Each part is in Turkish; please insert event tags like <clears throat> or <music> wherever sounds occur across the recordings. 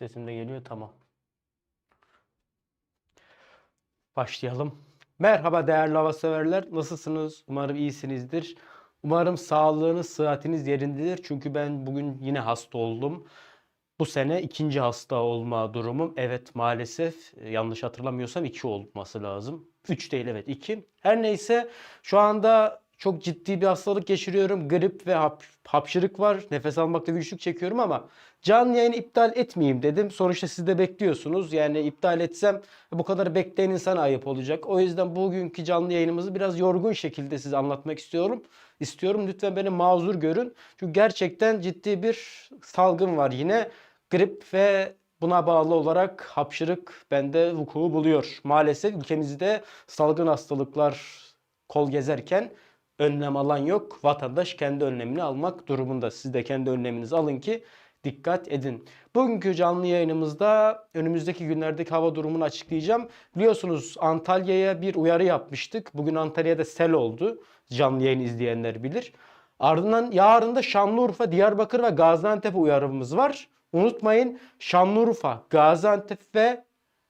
Sesim de geliyor tamam. Başlayalım. Merhaba değerli hava severler. Nasılsınız? Umarım iyisinizdir. Umarım sağlığınız, sıhhatiniz yerindedir. Çünkü ben bugün yine hasta oldum. Bu sene ikinci hasta olma durumum. Evet maalesef e, yanlış hatırlamıyorsam iki olması lazım. Üç değil evet iki. Her neyse şu anda çok ciddi bir hastalık geçiriyorum. Grip ve hap- hapşırık var. Nefes almakta güçlük çekiyorum ama canlı yayını iptal etmeyeyim dedim. Sonuçta siz de bekliyorsunuz. Yani iptal etsem bu kadar bekleyen insan ayıp olacak. O yüzden bugünkü canlı yayınımızı biraz yorgun şekilde size anlatmak istiyorum. İstiyorum lütfen beni mazur görün. Çünkü gerçekten ciddi bir salgın var yine. Grip ve buna bağlı olarak hapşırık bende vuku buluyor. Maalesef ülkemizde salgın hastalıklar kol gezerken önlem alan yok. Vatandaş kendi önlemini almak durumunda. Siz de kendi önleminizi alın ki dikkat edin. Bugünkü canlı yayınımızda önümüzdeki günlerdeki hava durumunu açıklayacağım. Biliyorsunuz Antalya'ya bir uyarı yapmıştık. Bugün Antalya'da sel oldu. Canlı yayın izleyenler bilir. Ardından yarın da Şanlıurfa, Diyarbakır ve Gaziantep uyarımız var. Unutmayın Şanlıurfa, Gaziantep ve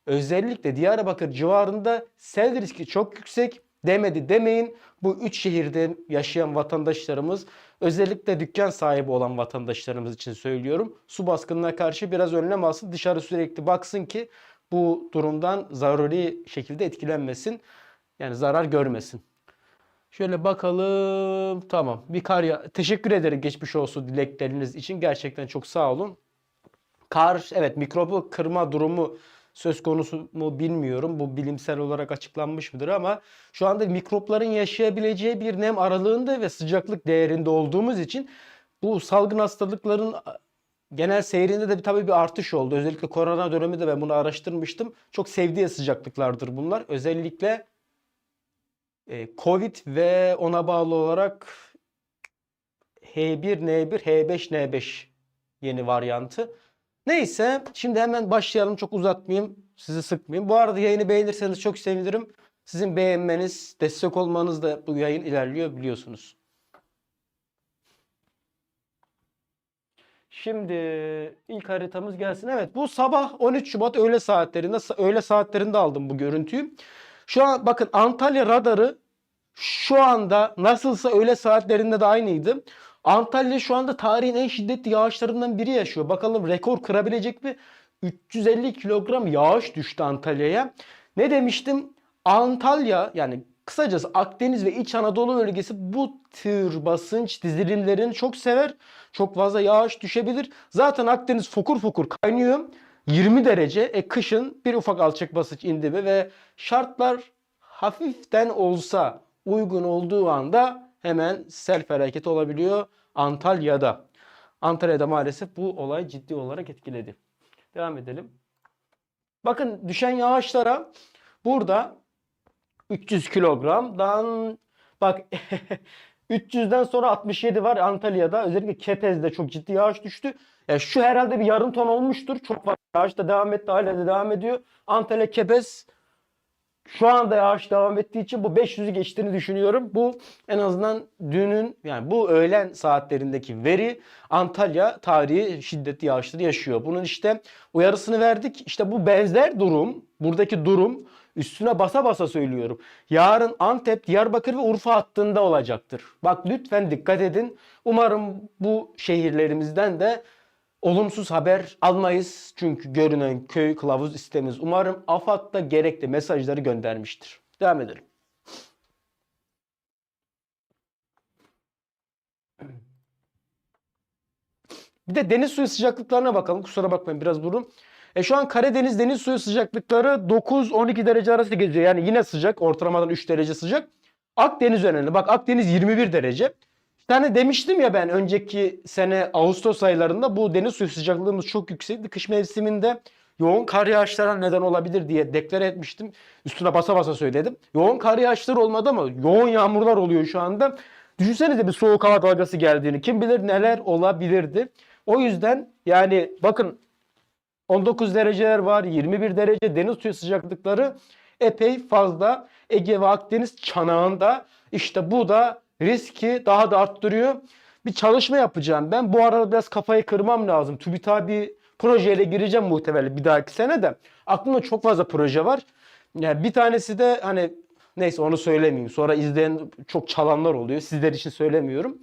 özellikle Diyarbakır civarında sel riski çok yüksek. Demedi demeyin. Bu üç şehirde yaşayan vatandaşlarımız özellikle dükkan sahibi olan vatandaşlarımız için söylüyorum. Su baskınına karşı biraz önlem alsın. Dışarı sürekli baksın ki bu durumdan zaruri şekilde etkilenmesin. Yani zarar görmesin. Şöyle bakalım. Tamam. Bir kar ya teşekkür ederim geçmiş olsun dilekleriniz için. Gerçekten çok sağ olun. Kar evet mikrobu kırma durumu söz konusu mu bilmiyorum. Bu bilimsel olarak açıklanmış mıdır ama şu anda mikropların yaşayabileceği bir nem aralığında ve sıcaklık değerinde olduğumuz için bu salgın hastalıkların genel seyrinde de bir tabii bir artış oldu. Özellikle korona döneminde ben bunu araştırmıştım. Çok sevdiği sıcaklıklardır bunlar. Özellikle e, Covid ve ona bağlı olarak H1N1, H5N5 yeni varyantı. Neyse şimdi hemen başlayalım. Çok uzatmayayım. Sizi sıkmayayım. Bu arada yayını beğenirseniz çok sevinirim. Sizin beğenmeniz, destek olmanız da bu yayın ilerliyor biliyorsunuz. Şimdi ilk haritamız gelsin. Evet bu sabah 13 Şubat öğle saatlerinde öğle saatlerinde aldım bu görüntüyü. Şu an bakın Antalya radarı şu anda nasılsa öğle saatlerinde de aynıydı. Antalya şu anda tarihin en şiddetli yağışlarından biri yaşıyor. Bakalım rekor kırabilecek mi? 350 kilogram yağış düştü Antalya'ya. Ne demiştim? Antalya yani kısacası Akdeniz ve İç Anadolu bölgesi bu tür basınç dizilimlerini çok sever. Çok fazla yağış düşebilir. Zaten Akdeniz fokur fokur kaynıyor. 20 derece. E kışın bir ufak alçak basınç indi mi ve şartlar hafiften olsa uygun olduğu anda hemen sel felaketi olabiliyor Antalya'da. Antalya'da maalesef bu olay ciddi olarak etkiledi. Devam edelim. Bakın düşen yağışlara burada 300 kilogramdan bak <laughs> 300'den sonra 67 var Antalya'da. Özellikle Kepez'de çok ciddi yağış düştü. Ya şu herhalde bir yarım ton olmuştur. Çok fazla yağış da devam etti. Hala da devam ediyor. Antalya Kepez şu anda yağış devam ettiği için bu 500'ü geçtiğini düşünüyorum. Bu en azından dünün yani bu öğlen saatlerindeki veri Antalya tarihi şiddetli yağışları yaşıyor. Bunun işte uyarısını verdik. İşte bu benzer durum, buradaki durum üstüne basa basa söylüyorum. Yarın Antep, Diyarbakır ve Urfa hattında olacaktır. Bak lütfen dikkat edin. Umarım bu şehirlerimizden de olumsuz haber almayız. Çünkü görünen köy kılavuz istemiz. Umarım AFAD da gerekli mesajları göndermiştir. Devam edelim. Bir de deniz suyu sıcaklıklarına bakalım. Kusura bakmayın biraz buldum. E şu an Karadeniz deniz suyu sıcaklıkları 9-12 derece arası geziyor. Yani yine sıcak. Ortalamadan 3 derece sıcak. Akdeniz önemli. Bak Akdeniz 21 derece. Tane demiştim ya ben önceki sene Ağustos aylarında bu deniz suyu sıcaklığımız çok yüksekti. Kış mevsiminde yoğun kar yağışlarına neden olabilir diye deklar etmiştim. Üstüne basa basa söyledim. Yoğun kar yağışları olmadı ama yoğun yağmurlar oluyor şu anda. Düşünsenize bir soğuk hava dalgası geldiğini. Kim bilir neler olabilirdi. O yüzden yani bakın 19 dereceler var, 21 derece deniz suyu sıcaklıkları epey fazla. Ege ve Akdeniz çanağında. İşte bu da riski daha da arttırıyor. Bir çalışma yapacağım ben. Bu arada biraz kafayı kırmam lazım. TÜBİTAK'a bir projeyle gireceğim muhtemelen bir dahaki sene de. Aklımda çok fazla proje var. Yani bir tanesi de hani neyse onu söylemeyeyim. Sonra izleyen çok çalanlar oluyor. Sizler için söylemiyorum.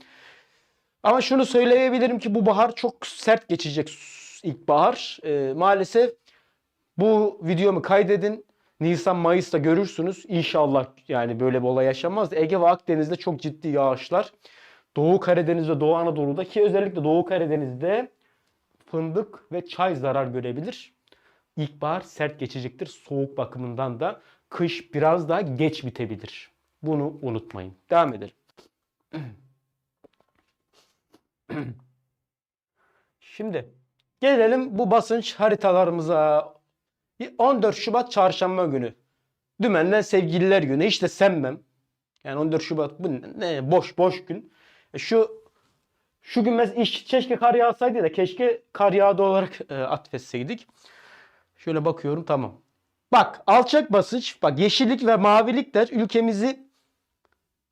Ama şunu söyleyebilirim ki bu bahar çok sert geçecek ilkbahar. Ee, maalesef bu videomu kaydedin. Nisan Mayıs'ta görürsünüz. İnşallah yani böyle bir olay yaşanmaz. Ege ve Akdeniz'de çok ciddi yağışlar. Doğu Karadeniz ve Doğu Anadolu'da ki özellikle Doğu Karadeniz'de fındık ve çay zarar görebilir. İlkbahar sert geçecektir. Soğuk bakımından da kış biraz daha geç bitebilir. Bunu unutmayın. Devam edelim. <clears throat> Şimdi gelelim bu basınç haritalarımıza. 14 Şubat çarşamba günü. Dümenden sevgililer günü. Hiç de sevmem. Yani 14 Şubat bu ne boş boş gün. E şu şu gün iş keşke kar yağsaydı da keşke kar yağdı olarak e, atfetseydik. Şöyle bakıyorum tamam. Bak alçak basınç bak yeşillik ve mavilikler ülkemizi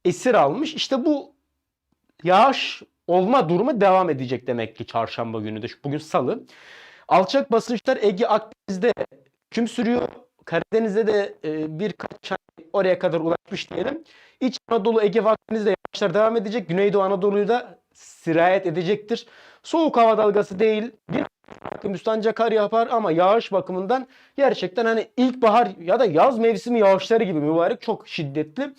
esir almış. İşte bu yağış olma durumu devam edecek demek ki çarşamba günü de. Bugün salı. Alçak basınçlar Ege Akdeniz'de hüküm sürüyor. Karadeniz'de de e, birkaç ay oraya kadar ulaşmış diyelim. İç Anadolu, Ege ve Akdeniz'de yağışlar devam edecek. Güneydoğu Anadolu'yu da sirayet edecektir. Soğuk hava dalgası değil. Bir müstanca kar yapar ama yağış bakımından gerçekten hani ilkbahar ya da yaz mevsimi yağışları gibi mübarek çok şiddetli.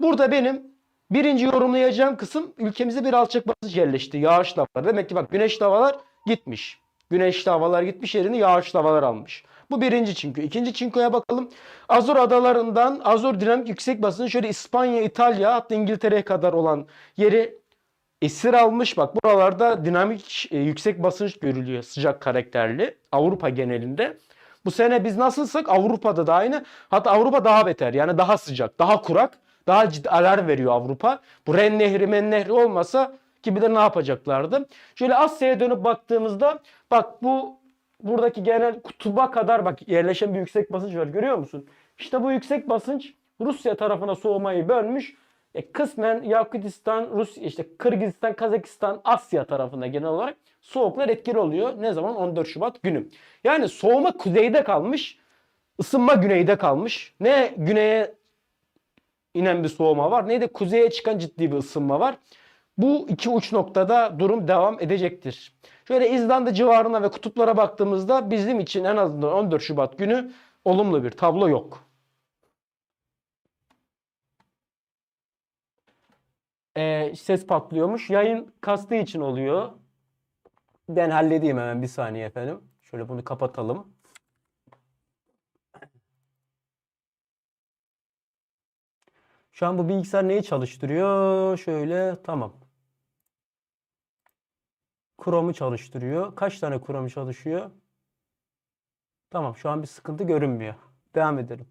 Burada benim birinci yorumlayacağım kısım ülkemize bir alçak basınç yerleşti. Yağışlı havalar. Demek ki bak güneşli havalar gitmiş. Güneşli havalar gitmiş yerini yağışlı havalar almış. Bu birinci çinko. İkinci çinkoya bakalım. Azor adalarından Azor dinamik yüksek basınç şöyle İspanya, İtalya hatta İngiltere'ye kadar olan yeri esir almış. Bak buralarda dinamik e, yüksek basınç görülüyor sıcak karakterli Avrupa genelinde. Bu sene biz nasılsak Avrupa'da da aynı. Hatta Avrupa daha beter. Yani daha sıcak, daha kurak, daha ciddi alarm veriyor Avrupa. Bu Ren Nehri, Men Nehri olmasa gibi de ne yapacaklardı? Şöyle Asya'ya dönüp baktığımızda bak bu buradaki genel kutuba kadar bak yerleşen bir yüksek basınç var görüyor musun? İşte bu yüksek basınç Rusya tarafına soğumayı bölmüş. E, kısmen Yakutistan, Rusya, işte Kırgızistan, Kazakistan, Asya tarafında genel olarak soğuklar etkili oluyor. Ne zaman? 14 Şubat günü. Yani soğuma kuzeyde kalmış, ısınma güneyde kalmış. Ne güneye inen bir soğuma var ne de kuzeye çıkan ciddi bir ısınma var. Bu iki uç noktada durum devam edecektir. Şöyle İzlanda civarına ve kutuplara baktığımızda bizim için en azından 14 Şubat günü olumlu bir tablo yok. Ee, ses patlıyormuş. Yayın kastığı için oluyor. Ben halledeyim hemen bir saniye efendim. Şöyle bunu kapatalım. Şu an bu bilgisayar neyi çalıştırıyor? Şöyle tamam. Chrome'u çalıştırıyor. Kaç tane Chrome çalışıyor? Tamam şu an bir sıkıntı görünmüyor. Devam edelim.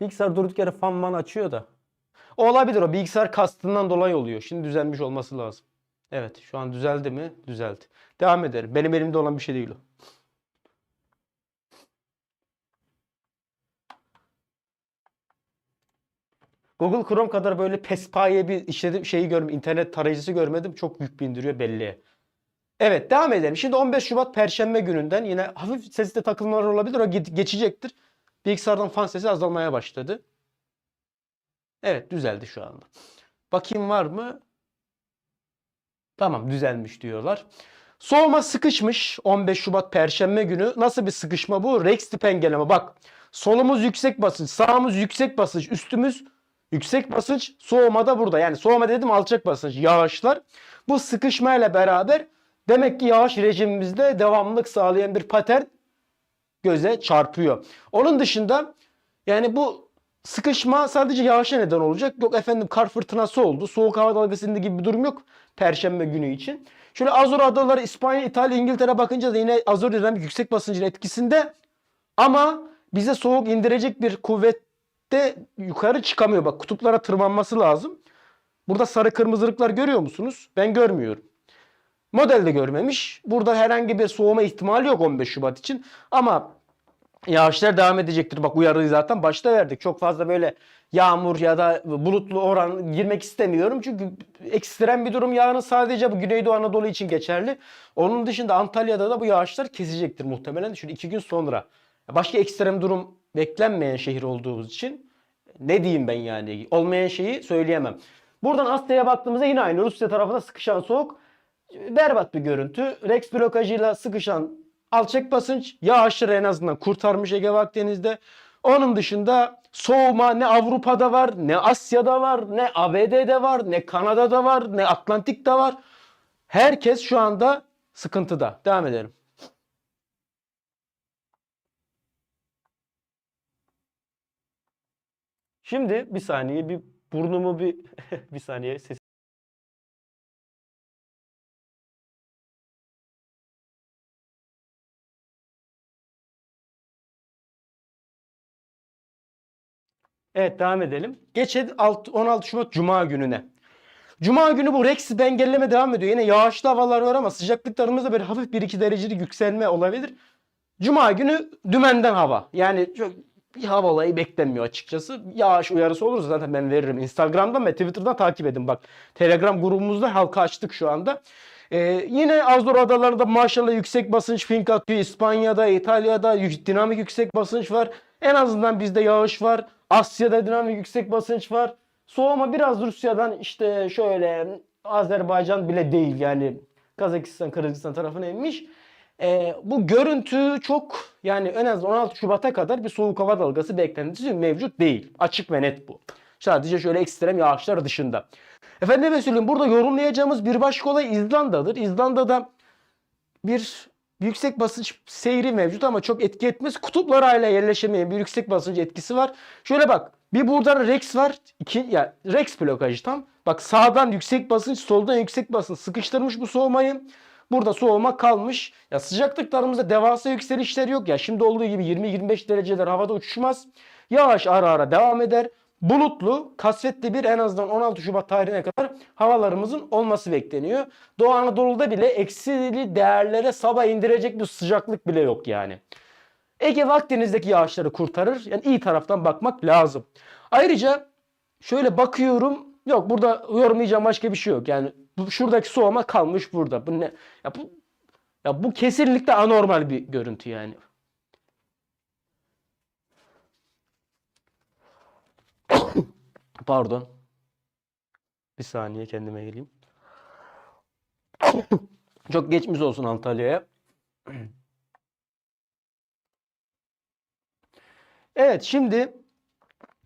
Bilgisayar durduk yere fan man açıyor da. O olabilir o bilgisayar kastından dolayı oluyor. Şimdi düzelmiş olması lazım. Evet şu an düzeldi mi? Düzeldi. Devam edelim. Benim elimde olan bir şey değil o. Google Chrome kadar böyle pespaye bir işletim şeyi görmedim. internet tarayıcısı görmedim. Çok yük bindiriyor belli. Evet devam edelim. Şimdi 15 Şubat Perşembe gününden yine hafif sesli takılmalar olabilir. O ge- geçecektir. Bilgisayardan fan sesi azalmaya başladı. Evet düzeldi şu anda. Bakayım var mı? Tamam düzelmiş diyorlar. Soğuma sıkışmış 15 Şubat Perşembe günü. Nasıl bir sıkışma bu? Rex tip engeleme. Bak solumuz yüksek basınç, sağımız yüksek basınç, üstümüz yüksek basınç. Soğuma da burada. Yani soğuma dedim alçak basınç, yağışlar. Bu sıkışmayla beraber demek ki yağış rejimimizde devamlılık sağlayan bir patern göze çarpıyor. Onun dışında yani bu sıkışma sadece yağışa neden olacak. Yok efendim kar fırtınası oldu. Soğuk hava dalgasında gibi bir durum yok. Perşembe günü için. Şöyle Azor adaları İspanya, İtalya, İngiltere bakınca da yine Azor dinamik yüksek basıncın etkisinde. Ama bize soğuk indirecek bir kuvvette yukarı çıkamıyor. Bak kutuplara tırmanması lazım. Burada sarı kırmızılıklar görüyor musunuz? Ben görmüyorum. Modelde görmemiş. Burada herhangi bir soğuma ihtimali yok 15 Şubat için. Ama yağışlar devam edecektir. Bak uyarıyı zaten başta verdik. Çok fazla böyle yağmur ya da bulutlu oran girmek istemiyorum. Çünkü ekstrem bir durum yarın sadece bu Güneydoğu Anadolu için geçerli. Onun dışında Antalya'da da bu yağışlar kesecektir muhtemelen. Şöyle iki gün sonra. Başka ekstrem durum beklenmeyen şehir olduğumuz için ne diyeyim ben yani olmayan şeyi söyleyemem. Buradan Asya'ya baktığımızda yine aynı Rusya tarafında sıkışan soğuk berbat bir görüntü. Rex blokajıyla sıkışan alçak basınç yağışları en azından kurtarmış Ege ve. Onun dışında soğuma ne Avrupa'da var, ne Asya'da var, ne ABD'de var, ne Kanada'da var, ne Atlantik'te var. Herkes şu anda sıkıntıda. Devam edelim. Şimdi bir saniye bir burnumu bir <laughs> bir saniye ses Evet devam edelim. Geçelim 16 Şubat Cuma gününe. Cuma günü bu Rex engelleme devam ediyor. Yine yağışlı havalar var ama sıcaklıklarımızda böyle hafif 1-2 derecelik yükselme olabilir. Cuma günü dümenden hava. Yani çok bir hava olayı beklenmiyor açıkçası. Yağış uyarısı olursa zaten ben veririm. Instagram'dan ve Twitter'dan takip edin bak. Telegram grubumuzda halka açtık şu anda. Ee, yine Azor Adaları'nda maşallah yüksek basınç fink atıyor. İspanya'da, İtalya'da dinamik yüksek basınç var. En azından bizde yağış var. Asya'da dinamik yüksek basınç var. Soğuma biraz Rusya'dan işte şöyle Azerbaycan bile değil yani Kazakistan, Kırgızistan tarafına inmiş. Ee, bu görüntü çok yani en az 16 Şubat'a kadar bir soğuk hava dalgası beklentisi mevcut değil. Açık ve net bu. Sadece şöyle ekstrem yağışlar dışında. Efendim söyleyeyim burada yorumlayacağımız bir başka olay İzlanda'dır. İzlanda'da bir yüksek basınç seyri mevcut ama çok etki etmez. Kutuplara hala yerleşemeyen bir yüksek basınç etkisi var. Şöyle bak bir buradan Rex var. İki, ya Rex blokajı tam. Bak sağdan yüksek basınç soldan yüksek basınç sıkıştırmış bu soğumayı. Burada soğuma kalmış. Ya sıcaklıklarımızda devasa yükselişler yok ya. Şimdi olduğu gibi 20-25 dereceler havada uçuşmaz. Yağış ara ara devam eder. Bulutlu, kasvetli bir en azından 16 Şubat tarihine kadar havalarımızın olması bekleniyor. Doğu Anadolu'da bile eksili değerlere sabah indirecek bir sıcaklık bile yok yani. Ege ve yağışları kurtarır. Yani iyi taraftan bakmak lazım. Ayrıca şöyle bakıyorum. Yok burada yorumlayacağım başka bir şey yok. Yani şuradaki soğuma kalmış burada. Bu ne? Ya bu, ya bu kesinlikle anormal bir görüntü yani. <coughs> Pardon. Bir saniye kendime geleyim. <coughs> Çok geçmiş olsun Antalya'ya. <coughs> Evet şimdi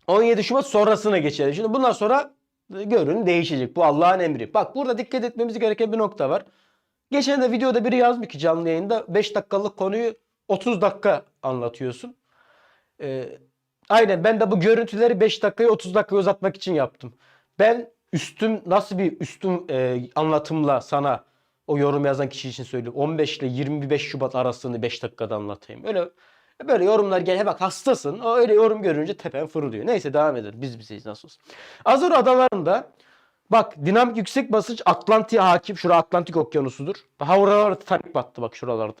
17 Şubat sonrasına geçelim. Şimdi bundan sonra görün değişecek. Bu Allah'ın emri. Bak burada dikkat etmemiz gereken bir nokta var. Geçen de videoda biri yazmış ki canlı yayında 5 dakikalık konuyu 30 dakika anlatıyorsun. Ee, aynen ben de bu görüntüleri 5 dakikaya 30 dakikaya uzatmak için yaptım. Ben üstüm nasıl bir üstüm e, anlatımla sana o yorum yazan kişi için söylüyorum. 15 ile 25 Şubat arasını 5 dakikada anlatayım. Öyle böyle yorumlar gel. Bak hastasın. O öyle yorum görünce tepen fırlıyor. Neyse devam edelim. Biz bizeyiz nasıl olsa. Azor adalarında bak dinamik yüksek basınç Atlantik'e hakim. Şura Atlantik okyanusudur. Ha oralarda Titanic battı bak şuralarda.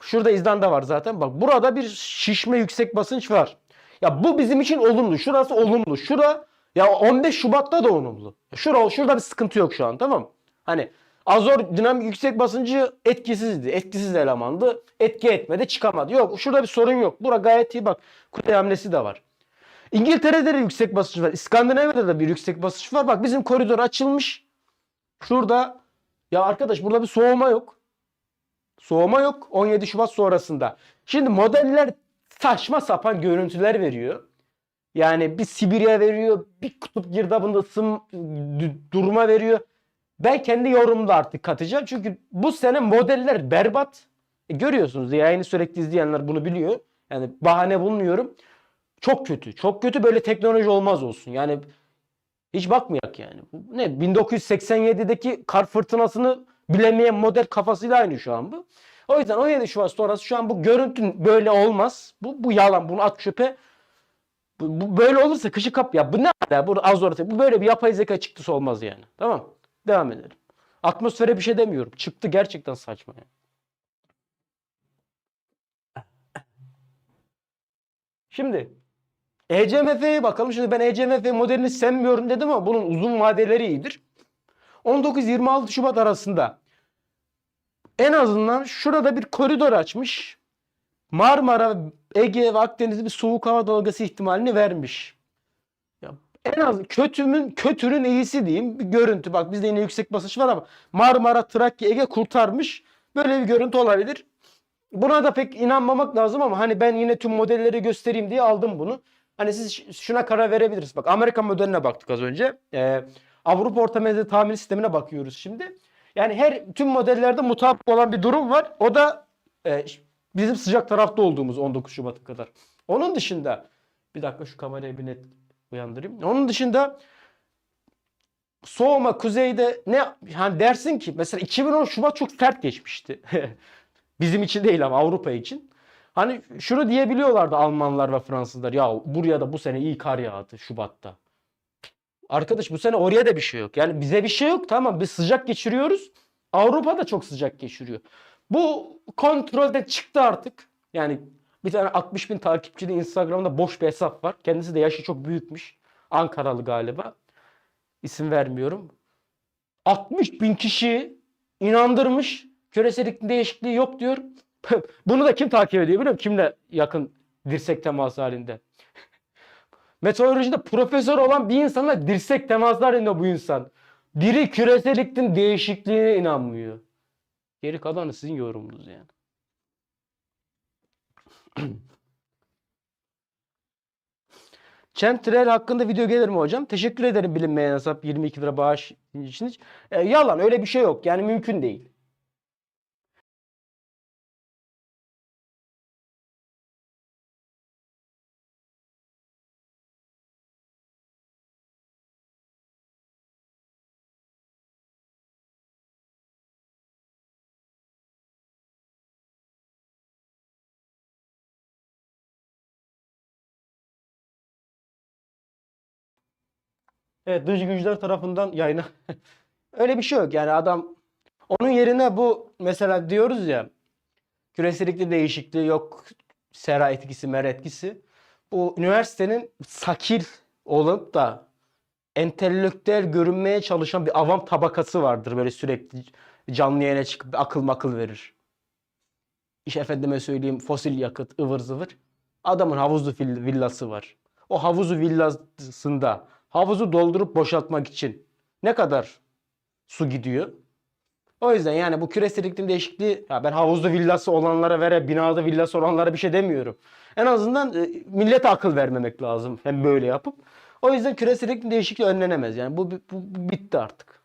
Şurada İzlanda var zaten. Bak burada bir şişme yüksek basınç var. Ya bu bizim için olumlu. Şurası olumlu. Şura ya 15 Şubat'ta da olumlu. Şura, şurada bir sıkıntı yok şu an tamam? Hani Azor dinamik yüksek basıncı etkisizdi. Etkisiz elemandı. Etki etmedi çıkamadı. Yok şurada bir sorun yok. Bura gayet iyi bak. Kuzey hamlesi de var. İngiltere'de de yüksek basınç var. İskandinavya'da da bir yüksek basınç var. Bak bizim koridor açılmış. Şurada ya arkadaş burada bir soğuma yok. Soğuma yok 17 Şubat sonrasında. Şimdi modeller saçma sapan görüntüler veriyor. Yani bir Sibirya veriyor, bir kutup girdabında ısım d- duruma veriyor. Ben kendi yorumda artık katacağım. Çünkü bu sene modeller berbat. E, görüyorsunuz yayını sürekli izleyenler bunu biliyor. Yani bahane bulmuyorum. Çok kötü. Çok kötü böyle teknoloji olmaz olsun. Yani hiç bakmayak yani. Ne 1987'deki kar fırtınasını bilemeyen model kafasıyla aynı şu an bu. O yüzden 17 Şubat sonrası şu an bu görüntü böyle olmaz. Bu, bu yalan. Bunu at çöpe. Bu, bu böyle olursa kışı kap ya. Bu ne ya? Bu az ortaya. Bu böyle bir yapay zeka çıktısı olmaz yani. Tamam. Devam edelim. Atmosfere bir şey demiyorum. Çıktı gerçekten saçma. Yani. Şimdi ECMF'ye bakalım. Şimdi ben ECMF modelini sevmiyorum dedim ama bunun uzun vadeleri iyidir. 19-26 Şubat arasında en azından şurada bir koridor açmış. Marmara, Ege ve Akdeniz'de bir soğuk hava dalgası ihtimalini vermiş. En az kötümün kötünün iyisi diyeyim bir görüntü. Bak bizde yine yüksek basınç var ama Marmara, Trakya, Ege kurtarmış. Böyle bir görüntü olabilir. Buna da pek inanmamak lazım ama hani ben yine tüm modelleri göstereyim diye aldım bunu. Hani siz şuna karar verebilirsiniz. Bak Amerikan modeline baktık az önce. Ee, Avrupa orta menzilli tahmin sistemine bakıyoruz şimdi. Yani her tüm modellerde mutabık olan bir durum var. O da e, bizim sıcak tarafta olduğumuz 19 Şubat'a kadar. Onun dışında bir dakika şu kamerayı bir net uyandırayım. Onun dışında soğuma kuzeyde ne hani dersin ki mesela 2010 Şubat çok sert geçmişti. <laughs> Bizim için değil ama Avrupa için. Hani şunu diyebiliyorlardı Almanlar ve Fransızlar. Ya buraya da bu sene iyi kar yağdı Şubat'ta. Arkadaş bu sene oraya da bir şey yok. Yani bize bir şey yok tamam biz sıcak geçiriyoruz. Avrupa da çok sıcak geçiriyor. Bu kontrolden çıktı artık. Yani bir tane 60 bin takipçili Instagram'da boş bir hesap var. Kendisi de yaşı çok büyükmüş. Ankaralı galiba. İsim vermiyorum. 60 bin kişi inandırmış. Küresel iklim değişikliği yok diyor. <laughs> Bunu da kim takip ediyor biliyor musun? Kimle yakın dirsek teması halinde? <laughs> Meteorolojide profesör olan bir insanla dirsek teması halinde bu insan. Biri küresel iklim değişikliğine inanmıyor. Geri kalanı sizin yorumunuz yani. <clears throat> Chemtrail hakkında video gelir mi hocam? Teşekkür ederim bilinmeyen hesap 22 lira bağış için. E, yalan öyle bir şey yok. Yani mümkün değil. Evet dış güçler tarafından yayına. <laughs> Öyle bir şey yok yani adam onun yerine bu mesela diyoruz ya küresel iklim değişikliği yok sera etkisi mer etkisi. Bu üniversitenin sakil olup da entelektüel görünmeye çalışan bir avam tabakası vardır böyle sürekli canlı yayına çıkıp akıl makıl verir. İşte efendime söyleyeyim fosil yakıt ıvır zıvır. Adamın havuzlu vill- villası var. O havuzu villasında havuzu doldurup boşaltmak için ne kadar su gidiyor? O yüzden yani bu küresel iklim değişikliği ya ben havuzlu villası olanlara vere binada villası olanlara bir şey demiyorum. En azından e, millete akıl vermemek lazım hem böyle yapıp. O yüzden küresel iklim değişikliği önlenemez. Yani bu, bu, bu bitti artık.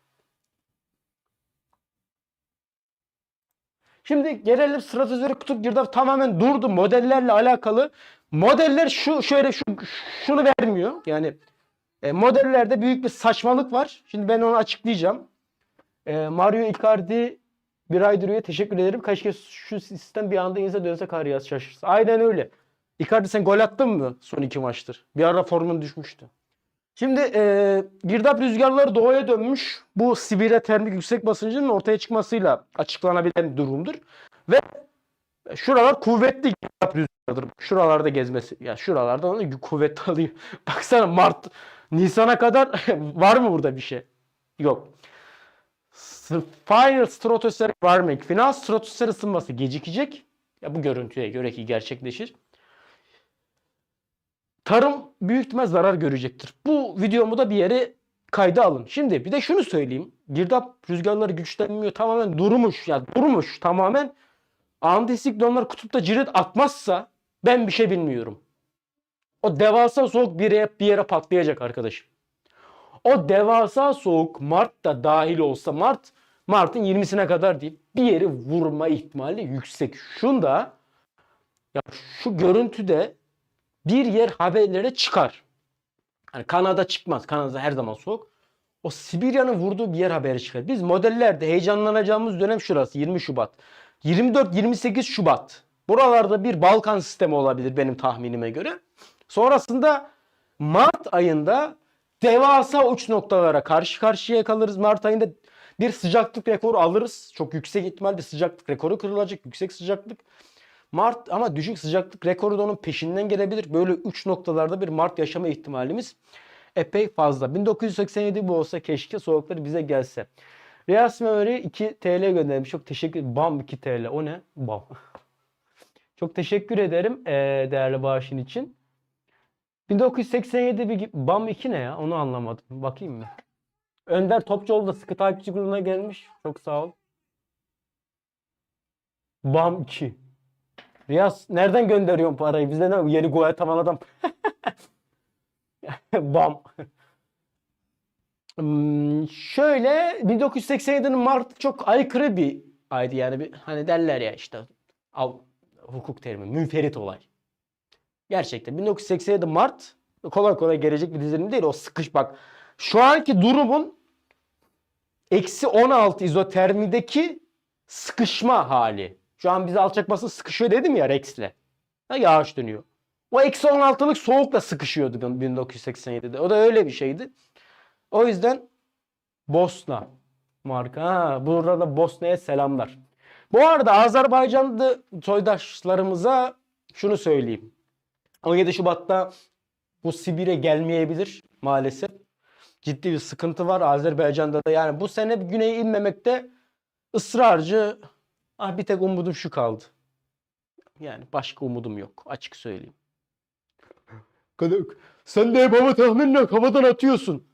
Şimdi gelelim stratosferik kutup girdap tamamen durdu modellerle alakalı. Modeller şu şöyle şu şunu vermiyor. Yani e, modellerde büyük bir saçmalık var. Şimdi ben onu açıklayacağım. E, Mario Icardi bir ay duruyor. Teşekkür ederim. Keşke şu sistem bir anda inse dönse kar yağız şaşırsa. Aynen öyle. Icardi sen gol attın mı son iki maçtır? Bir ara formun düşmüştü. Şimdi e, girdap rüzgarları doğuya dönmüş. Bu Sibirya termik yüksek basıncının ortaya çıkmasıyla açıklanabilen durumdur. Ve şuralar kuvvetli girdap rüzgarıdır. Şuralarda gezmesi. Ya şuralarda onu kuvvetli <laughs> alıyor. Baksana Mart, Nisan'a kadar <laughs> var mı burada bir şey? Yok. Final stratosfer warming. Final stratosfer ısınması gecikecek. Ya bu görüntüye göre ki gerçekleşir. Tarım büyük ihtimal zarar görecektir. Bu videomu da bir yere kayda alın. Şimdi bir de şunu söyleyeyim. Girdap rüzgarları güçlenmiyor. Tamamen durmuş. Ya durmuş tamamen. Antisiklonlar kutupta cirit atmazsa ben bir şey bilmiyorum. O devasa soğuk bir yere, bir yere patlayacak arkadaşım. O devasa soğuk Mart'ta dahil olsa Mart Mart'ın 20'sine kadar değil bir yeri vurma ihtimali yüksek. Şunda ya şu görüntüde bir yer haberlere çıkar. Hani Kanada çıkmaz. Kanada her zaman soğuk. O Sibirya'nın vurduğu bir yer haberi çıkar. Biz modellerde heyecanlanacağımız dönem şurası 20 Şubat. 24-28 Şubat. Buralarda bir Balkan sistemi olabilir benim tahminime göre. Sonrasında Mart ayında devasa uç noktalara karşı karşıya kalırız. Mart ayında bir sıcaklık rekoru alırız. Çok yüksek ihtimal sıcaklık rekoru kırılacak. Yüksek sıcaklık. Mart ama düşük sıcaklık rekoru da onun peşinden gelebilir. Böyle uç noktalarda bir Mart yaşama ihtimalimiz epey fazla. 1987 bu olsa keşke soğukları bize gelse. Riyas Memeri 2 TL göndermiş. Çok teşekkür. Bam 2 TL. O ne? Bam. <laughs> Çok teşekkür ederim değerli bağışın için. 1987 bir BAM 2 ne ya? Onu anlamadım. Bakayım mı? Önder Topçuoğlu da sıkı takipçi grubuna gelmiş. Çok sağ ol. BAM 2. Riyaz nereden gönderiyorsun parayı? Bizde ne? Yeni gol atan adam. <laughs> BAM. Hmm, şöyle 1987'nin Mart çok aykırı bir aydı yani bir hani derler ya işte av, hukuk terimi münferit olay. Gerçekten 1987 Mart kolay kolay gelecek bir dizilim değil. O sıkış bak. Şu anki durumun eksi 16 izotermideki sıkışma hali. Şu an bize alçak basınç sıkışıyor dedim ya Rex'le. Ha, yağış dönüyor. O eksi 16'lık soğukla sıkışıyordu 1987'de. O da öyle bir şeydi. O yüzden Bosna marka. Ha, burada da Bosna'ya selamlar. Bu arada Azerbaycanlı soydaşlarımıza şunu söyleyeyim. 17 Şubat'ta bu Sibir'e gelmeyebilir maalesef. Ciddi bir sıkıntı var Azerbaycan'da da. Yani bu sene güneye inmemekte ısrarcı. Ah bir tek umudum şu kaldı. Yani başka umudum yok. Açık söyleyeyim. Sen de hava tahminle havadan atıyorsun.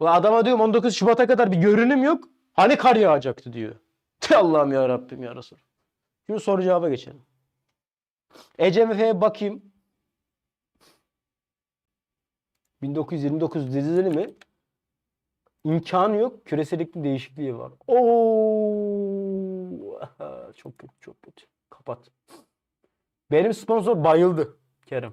Ulan adama diyorum 19 Şubat'a kadar bir görünüm yok. Hani kar yağacaktı diyor. <laughs> Tüh Allah'ım ya Rabbim ya Resul. Şimdi soru cevaba geçelim. ECMF'ye bakayım. 1929 dizili mi? İmkanı yok. Küresel iklim değişikliği var. Oo! Çok kötü, çok kötü. Kapat. Benim sponsor bayıldı Kerem.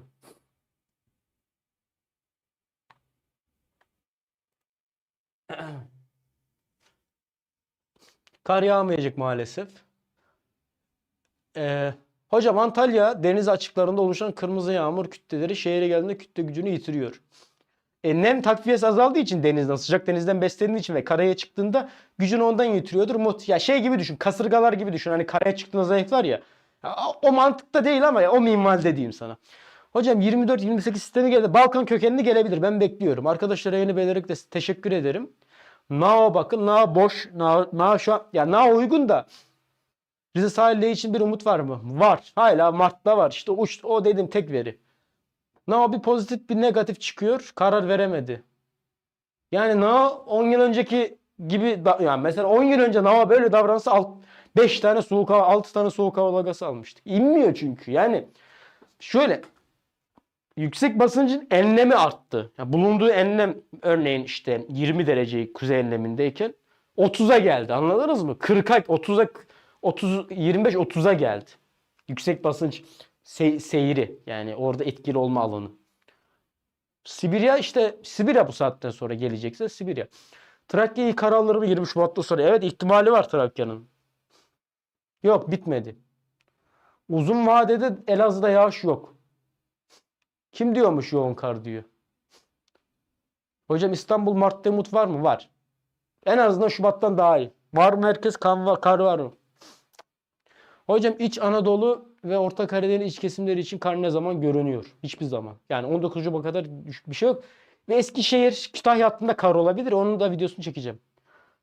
Kar yağmayacak maalesef. Ee, hocam Antalya deniz açıklarında oluşan kırmızı yağmur kütleleri şehre geldiğinde kütle gücünü yitiriyor. E, nem takviyesi azaldığı için denizden, sıcak denizden beslendiği için ve karaya çıktığında gücünü ondan yitiriyordur. Mut ya şey gibi düşün, kasırgalar gibi düşün. Hani karaya çıktığında zayıflar ya. Ya, o mantıkta değil ama ya, o minvalde diyeyim sana. Hocam 24-28 sistemi geldi. Balkan kökenli gelebilir. Ben bekliyorum. Arkadaşlara yeni belirerek de teşekkür ederim. Nao bakın. Nao boş. Nao, Nao şu an ya Nao uygun da Rize sahilleri için bir umut var mı? Var. Hala Mart'ta var. İşte uç, o dedim tek veri. Nao bir pozitif bir negatif çıkıyor. Karar veremedi. Yani Nao 10 yıl önceki gibi yani mesela 10 yıl önce Nao böyle davransa 5 tane soğuk hava 6 tane soğuk hava dalgası almıştık. İnmiyor çünkü. Yani şöyle yüksek basıncın enlemi arttı. Yani bulunduğu enlem örneğin işte 20 derece kuzey enlemindeyken 30'a geldi. Anladınız mı? 40'a 30'a 30 25 30'a geldi. Yüksek basınç se- seyri yani orada etkili olma alanı. Sibirya işte Sibirya bu saatten sonra gelecekse Sibirya. Trakya'yı kararları mı 20 Şubat'ta sonra? Evet ihtimali var Trakya'nın. Yok bitmedi. Uzun vadede Elazığ'da yağış yok. Kim diyormuş yoğun kar diyor. Hocam İstanbul Mart'ta umut var mı? Var. En azından Şubat'tan daha iyi. Var mı herkes kar var mı? Hocam İç Anadolu ve Orta Karadeniz iç kesimleri için kar ne zaman görünüyor? Hiçbir zaman. Yani 19 Şubat kadar bir şey yok. Ve Eskişehir, Kütahya hattında kar olabilir. Onun da videosunu çekeceğim.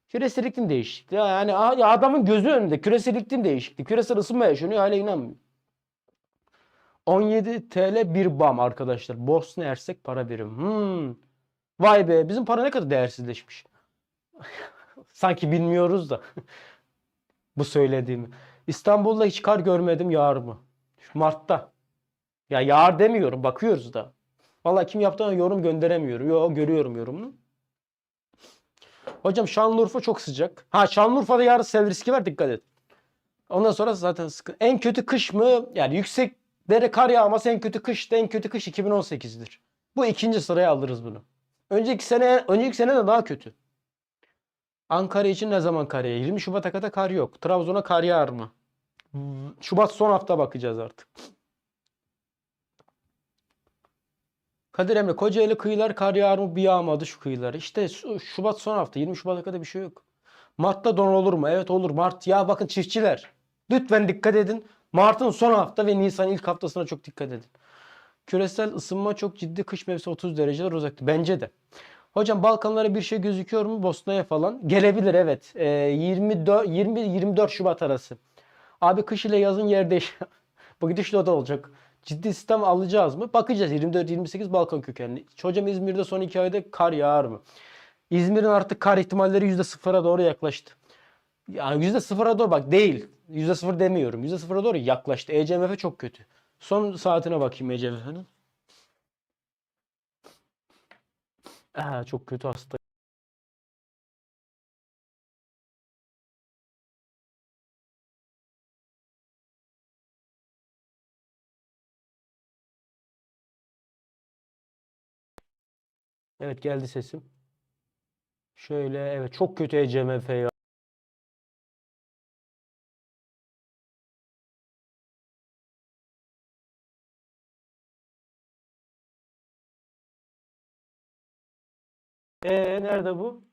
Küresel iklim değişikliği. Yani ya adamın gözü önünde küresel iklim değişikliği. Küresel ısınma yaşanıyor hala inanmıyor. 17 TL bir bam arkadaşlar. Bosna Hersek para birim. Hmm. Vay be bizim para ne kadar değersizleşmiş. <laughs> Sanki bilmiyoruz da. <laughs> Bu söylediğimi. İstanbul'da hiç kar görmedim yağar mı? Mart'ta. Ya yağar demiyorum bakıyoruz da. Vallahi kim yaptığına yorum gönderemiyorum. Yo görüyorum yorumunu. Hocam Şanlıurfa çok sıcak. Ha Şanlıurfa'da yarın sel riski var dikkat et. Ondan sonra zaten sıkı. En kötü kış mı? Yani yüksek dere kar yağması en kötü kış en kötü kış 2018'dir. Bu ikinci sıraya alırız bunu. Önceki sene önceki sene de daha kötü. Ankara için ne zaman kar yağar? 20 Şubat'a kadar kar yok. Trabzon'a kar yağar mı? Şubat son hafta bakacağız artık. Kadir Emre, Kocaeli kıyılar kar yağar mı? Bir yağmadı şu kıyılar. İşte şu- Şubat son hafta. 20 Şubat'a kadar bir şey yok. Mart'ta don olur mu? Evet olur. Mart. Ya bakın çiftçiler. Lütfen dikkat edin. Mart'ın son hafta ve Nisan ilk haftasına çok dikkat edin. Küresel ısınma çok ciddi. Kış mevsimi 30 dereceler uzaktı. Bence de. Hocam Balkanlara bir şey gözüküyor mu? Bosna'ya falan. Gelebilir evet. Ee, 24 20 24 Şubat arası. Abi kış ile yazın yer değiş. <laughs> Bu gidişle o da olacak. Ciddi sistem alacağız mı? Bakacağız. 24-28 Balkan kökenli. Hocam İzmir'de son iki ayda kar yağar mı? İzmir'in artık kar ihtimalleri %0'a doğru yaklaştı. Yani %0'a doğru bak değil. %0 demiyorum. %0'a doğru yaklaştı. ECMF çok kötü. Son saatine bakayım ECMF'nin. Aa, çok kötü hasta. Evet geldi sesim. Şöyle evet çok kötü ECMF ya. Ee nerede bu?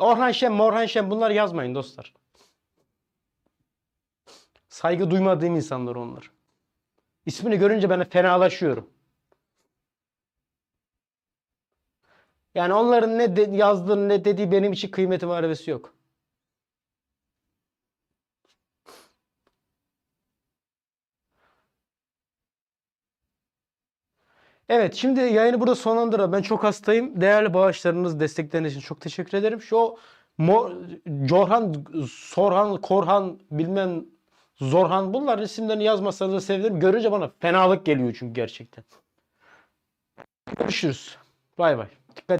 Orhan Şen, Morhan Şen bunlar yazmayın dostlar. Saygı duymadığım insanlar onlar. İsmini görünce ben fenalaşıyorum. Yani onların ne de, yazdığı ne dediği benim için kıymeti marifesi yok. Evet şimdi yayını burada sonlandıralım. Ben çok hastayım. Değerli bağışlarınız, destekleriniz için çok teşekkür ederim. Şu Mo Corhan, Sorhan, Korhan bilmem Zorhan bunların isimlerini yazmasanız da sevinirim. Görünce bana fenalık geliyor çünkü gerçekten. Görüşürüz. Bay bay.